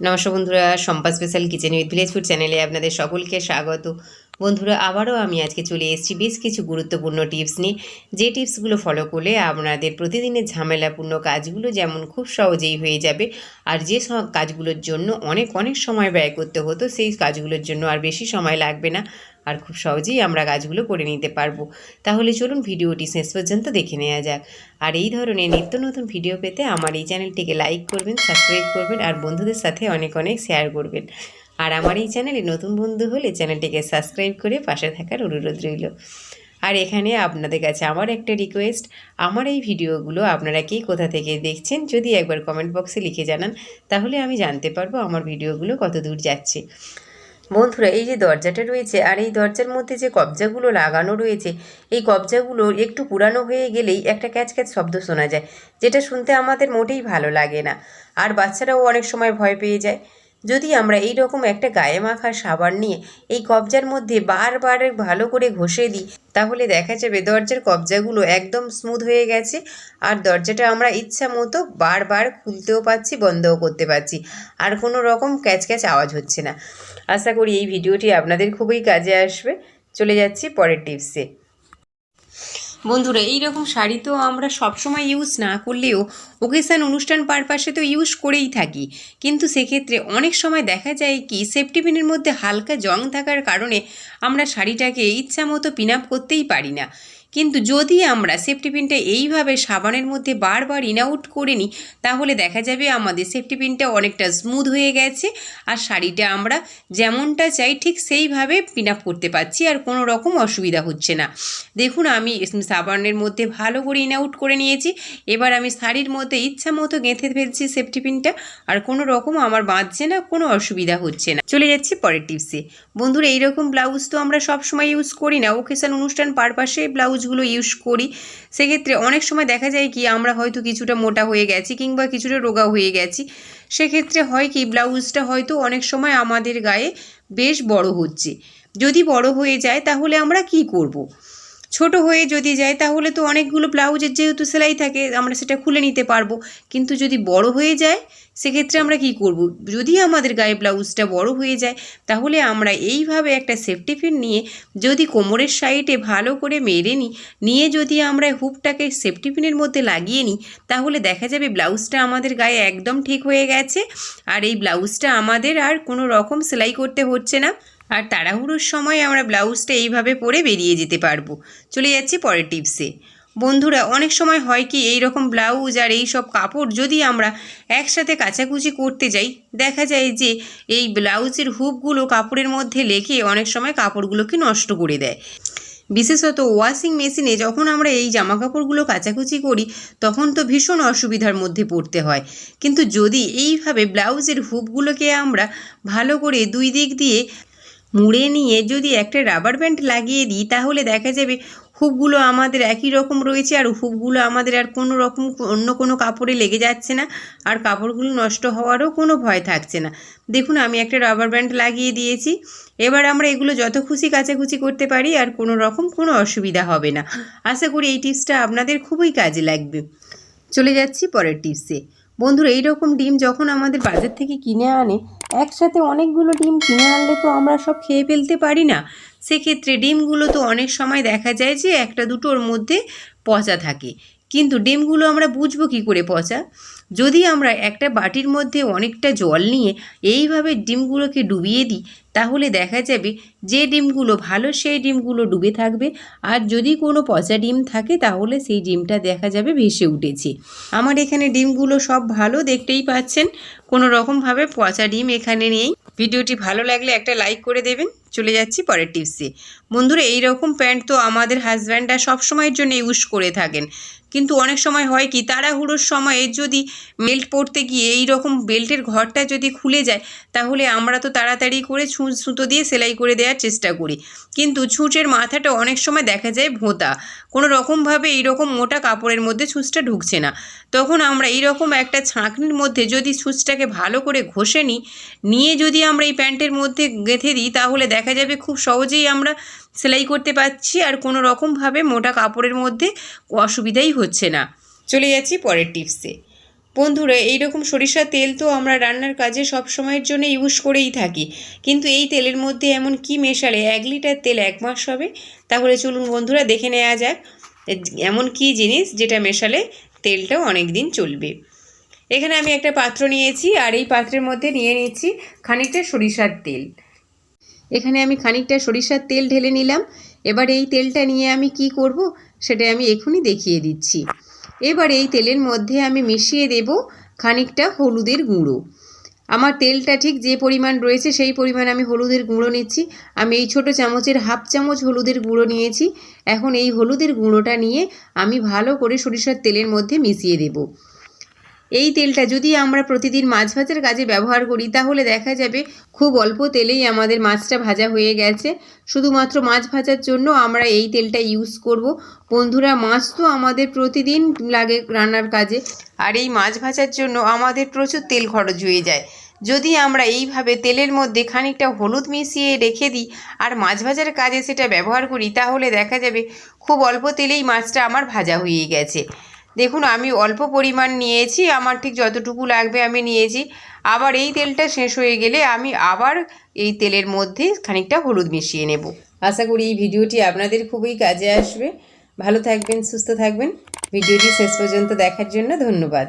নমস্কার বন্ধুরা Sampa special kitchen with village food চ্যানেলে আপনাদের সকলকে স্বাগত। বন্ধুরা, আবারও আমি আজকে চলে এসেছি বেশ কিছু গুরুত্বপূর্ণ টিপস নিয়ে। যে টিপসগুলো ফলো করলে আপনাদের প্রতিদিনের ঝামেলাপূর্ণ কাজগুলো যেমন খুব সহজেই হয়ে যাবে, আর যে কাজগুলোর জন্য অনেক অনেক সময় ব্যয় করতে হতো, সেই কাজগুলোর জন্য আর বেশি সময় লাগবে না। আর খুব সহজেই আমরা গাছগুলো করে নিতে পারব। তাহলে চলুন ভিডিওটি শেষ পর্যন্ত দেখে নেওয়া যাক। আর এই ধরনের নিত্য নতুন ভিডিও পেতে আমার এই চ্যানেলটিকে লাইক করবেন, সাবস্ক্রাইব করবেন আর বন্ধুদের সাথে অনেক অনেক শেয়ার করবেন। আর আমার এই চ্যানেলে নতুন বন্ধু হলে চ্যানেলটিকে সাবস্ক্রাইব করে পাশে থাকার অনুরোধ রইল। আর এখানে আপনাদের কাছে আমার একটা রিকোয়েস্ট, আমার এই ভিডিওগুলো আপনারা কে কোথা থেকে দেখছেন যদি একবার কমেন্ট বক্সে লিখে জানান, তাহলে আমি জানতে পারব আমার ভিডিওগুলো কত দূর যাচ্ছে। বন্ধুরা, এই যে দরজাটা রয়েছে আর এই দরজার মধ্যে যে কবজাগুলো লাগানো রয়েছে, এই কবজাগুলো একটু পুরানো হয়ে গেলেই একটা ক্যাচ ক্যাচ শব্দ শোনা যায়, যেটা শুনতে আমাদের মোটেই ভালো লাগে না। আর বাচ্চারাও অনেক সময় ভয় পেয়ে যায়। যদি আমরা এই রকম একটা গায়ে মাখার সাবান নিয়ে এই কবজার মধ্যে বারবার ভালো করে ঘষে দিই, তাহলে দেখা যাবে দরজার কবজাগুলো একদম স্মুথ হয়ে গেছে আর দরজাটা আমরা ইচ্ছা মতো বারবার খুলতেও পাচ্ছি বন্ধও করতে পারছি। আর কোনো রকম ক্যাচ ক্যাচ আওয়াজ হচ্ছে না। আশা করি এই ভিডিওটি আপনাদের খুবই কাজে আসবে। চলে যাচ্ছি পরের টিপসে। বন্ধুরা এইরকম শাড়ি তো আমরা সবসময় ইউজ না করলেও ওকেশান অনুষ্ঠান পারপাসে তো ইউজ করেই থাকি। কিন্তু সেক্ষেত্রে অনেক সময় দেখা যায় কি সেফটি পিনের মধ্যে হালকা জং থাকার কারণে আমরা শাড়িটাকে ইচ্ছা মতো পিন আপ করতেই পারি না। কিন্তু যদি আমরা সেফটি পিনটা এইভাবে সাবানের মধ্যে বারবার ইন আউট করে নিই, তাহলে দেখা যাবে আমাদের সেফটি পিনটা অনেকটা স্মুথ হয়ে গেছে। আর শাড়িটা আমরা যেমনটা চাই ঠিক সেইভাবে পিন আপ করতে পারছি আর কোনো রকম অসুবিধা হচ্ছে না। দেখুন, আমি সাবানের মধ্যে ভালো করে ইন আউট করে নিয়েছি। এবার আমি শাড়ির মধ্যে ইচ্ছা মতো গেঁথে ফেলছি সেফটি পিনটা আর কোনো রকম আমার বাঁধছে না, কোনো অসুবিধা হচ্ছে না। চলে যাচ্ছি পরের টিপসে বন্ধুরা, এইরকম ব্লাউজ তো আমরা সবসময় ইউজ করি না। ওকেশন অনুষ্ঠান, পারপাসে ব্লাউজগুলো ইউজ করি। সেক্ষেত্রে অনেক সময় দেখা যায় কি, আমরা হয়তো কিছুটা মোটা হয়ে গেছি কিংবা কিছুটা রোগা হয়ে গেছি। সেক্ষেত্রে হয় কি, ব্লাউজটা হয়তো অনেক সময় আমাদের গায়ে বেশ বড় হচ্ছে। যদি বড় হয়ে যায়, তাহলে আমরা কি করব। ছোট হয়ে যদি যায়, তাহলে তো অনেকগুলো ব্লাউজের যেহেতু সেলাই থাকে, আমরা সেটা খুলে নিতে পারব। কিন্তু যদি বড় হয়ে যায়, সেক্ষেত্রে আমরা কি করব? যদি আমাদের গায়ে ব্লাউজটা বড় হয়ে যায়, তাহলে আমরা এইভাবে একটা সেফটি পিন নিয়ে যদি কোমরের সাইডে ভালো করে মেরে নিই, নিয়ে যদি আমরা হুপটাকে সেফটি পিনের মধ্যে লাগিয়ে নিই, তাহলে দেখা যাবে ব্লাউজটা আমাদের গায়ে একদম ঠিক হয়ে গেছে। আর এই ব্লাউজটা আমাদের আর কোনো রকম সেলাই করতে হচ্ছে না। আর তাড়াহুড়োর সময় আমরা ব্লাউজটা এইভাবে পরে বেরিয়ে যেতে পারব। চলে যাচ্ছি পরের টিপসে বন্ধুরা, অনেক সময় হয় কি এই রকম ব্লাউজ আর এই সব কাপড় যদি আমরা একসাথে কাচাকুচি করতে যাই, দেখা যায় যে এই ব্লাউজের হুপগুলো কাপড়ের মধ্যে লেগে অনেক সময় কাপড়গুলোকে নষ্ট করে দেয়। বিশেষত ওয়াশিং মেশিনে যখন আমরা এই জামা কাপড়গুলো কাচাকুচি করি, তখন তো ভীষণ অসুবিধার মধ্যে পড়তে হয়। কিন্তু যদি এইভাবে ব্লাউজের হুপগুলোকে আমরা ভালো করে দুই দিক দিয়ে মুড়ে নিয়ে যদি একটা রাবার ব্যান্ড লাগিয়ে দিই, তাহলে দেখা যাবে হুপগুলো আমাদের একই রকম রয়েছে আর হুপগুলো আমাদের আর কোনো রকম অন্য কোনো কাপড়ে লেগে যাচ্ছে না আর কাপড়গুলো নষ্ট হওয়ারও কোনো ভয় থাকছে না। দেখুন, আমি একটা রাবার ব্যান্ড লাগিয়ে দিয়েছি। এবার আমরা এগুলো যত খুশি কাচাকুচি করতে পারি আর কোনো রকম কোনো অসুবিধা হবে না। আশা করি এই টিপসটা আপনাদের খুবই কাজে লাগবে। চলে যাচ্ছি পরের টিপসে বন্ধুরা, এইরকম ডিম যখন আমাদের বাজার থেকে কিনে আনে, একসাথে অনেকগুলো ডিম কিনে আনলে তো আমরা সব খেয়ে ফেলতে পারি না। সেক্ষেত্রে ডিমগুলো তো অনেক সময় দেখা যায় যে একটা দুটোর মধ্যে পচা থাকে। কিন্তু ডিমগুলো আমরা বুঝব কী করে, পচা? যদি আমরা একটা বাটির মধ্যে অনেকটা জল নিয়ে এইভাবে ডিমগুলোকে ডুবিয়ে দিই, তাহলে দেখা যাবে যে ডিমগুলো ভালো সেই ডিমগুলো ডুবে থাকবে। আর যদি কোনো পচা ডিম থাকে, তাহলে সেই ডিমটা দেখা যাবে ভেসে উঠেছে। আমার এখানে ডিমগুলো সব ভালো, দেখতেই পাচ্ছেন। কোনো রকমভাবে পচা ডিম এখানে নেই। ভিডিওটি ভালো লাগলে একটা লাইক করে দেবেন। চলে যাচ্ছি পরের টিপসে। বন্ধুরা এই রকম প্যান্ট তো আমাদের হাজব্যান্ডরা সব সময়ের জন্য ইউজ করে থাকেন। কিন্তু অনেক সময় হয় কি, তাড়াহুড়োর সময়ে যদি বেল্ট পরতে গিয়ে এই রকম বেল্টের ঘরটা যদি খুলে যায়, তাহলে আমরা তো তাড়াতাড়ি করে ছুঁচ, সুতো দিয়ে সেলাই করে দেওয়ার চেষ্টা করি। কিন্তু ছুঁচের মাথাটা অনেক সময় দেখা যায় ভোঁতা। কোনো রকমভাবে এইরকম মোটা কাপড়ের মধ্যে ছুঁচটা ঢুকছে না। তখন আমরা এইরকম একটা ছাঁকনির মধ্যে যদি ছুঁচটাকে ভালো করে ঘষে নিই, নিয়ে যদি আমরা এই প্যান্টের মধ্যে গেঁথে দিই, তাহলে যাবে খুব সহজেই আমরা সেলাই করতে পারছি আর কোনো রকমভাবে মোটা কাপড়ের মধ্যে অসুবিধাই হচ্ছে না। চলে যাচ্ছি পরের টিপসে। বন্ধুরা, এইরকম সরিষার তেল তো আমরা রান্নার কাজে সব সময়ের জন্য ইউজ করেই থাকি। কিন্তু এই তেলের মধ্যে এমন কি মেশালে? এক লিটার তেল এক মাস হবে। তাহলে চলুন বন্ধুরা, দেখে নেওয়া যাক। এমন কি জিনিস যেটা মেশালে তেলটাও অনেক দিন চলবে। এখানে আমি একটা পাত্র নিয়েছি আর এই পাত্রের মধ্যে নিয়ে নিচ্ছি খানিকটা সরিষার তেল। এখানে আমি খানিকটা সরিষার তেল ঢেলে নিলাম। এবার এই তেলটা নিয়ে আমি কি করব সেটা আমি এখনই দেখিয়ে দিচ্ছি। এবার এই তেলের মধ্যে আমি মিশিয়ে দেব খানিকটা হলুদের গুঁড়ো। আমার তেলটা ঠিক যে পরিমাণ রয়েছে সেই পরিমাণ আমি হলুদের গুঁড়ো নিচ্ছি। আমি এই ছোট চামচের হাফ চামচ হলুদের গুঁড়ো নিয়েছি। এখন এই হলুদের গুঁড়োটা নিয়ে আমি ভালো করে সরিষার তেলের মধ্যে মিশিয়ে দেব। এই তেলটা যদি আমরা প্রতিদিন মাছ ভাজার কাজে ব্যবহার করি, তাহলে দেখা যাবে খুব অল্প তেলেই আমাদের মাছটা ভাজা হয়ে গেছে। শুধুমাত্র মাছ ভাজার জন্য আমরা এই তেলটা ইউজ করব। বন্ধুরা, মাছ তো আমাদের প্রতিদিন লাগে রান্নার কাজে। আর এই মাছ ভাজার জন্য আমাদের প্রচুর তেল খরচ হয়ে যায়। যদি আমরা এইভাবে তেলের মধ্যে খানিকটা হলুদ মিশিয়ে রেখে দিই আর মাছ ভাজার কাজে সেটা ব্যবহার করি, তাহলে দেখা যাবে খুব অল্প তেলেই মাছটা আমার ভাজা হয়ে গেছে। দেখুন, আমি অল্প পরিমাণ নিয়েছি, আমার ঠিক যতটুকু লাগবে আমি নিয়েছি। আবার এই তেলটা শেষ হয়ে গেলে আমি আবার এই তেলের মধ্যে খানিকটা হলুদ মিশিয়ে নেব। আশা করি এই ভিডিওটি আপনাদের খুবই কাজে আসবে। ভালো থাকবেন, সুস্থ থাকবেন। ভিডিওটি শেষ পর্যন্ত দেখার জন্য ধন্যবাদ।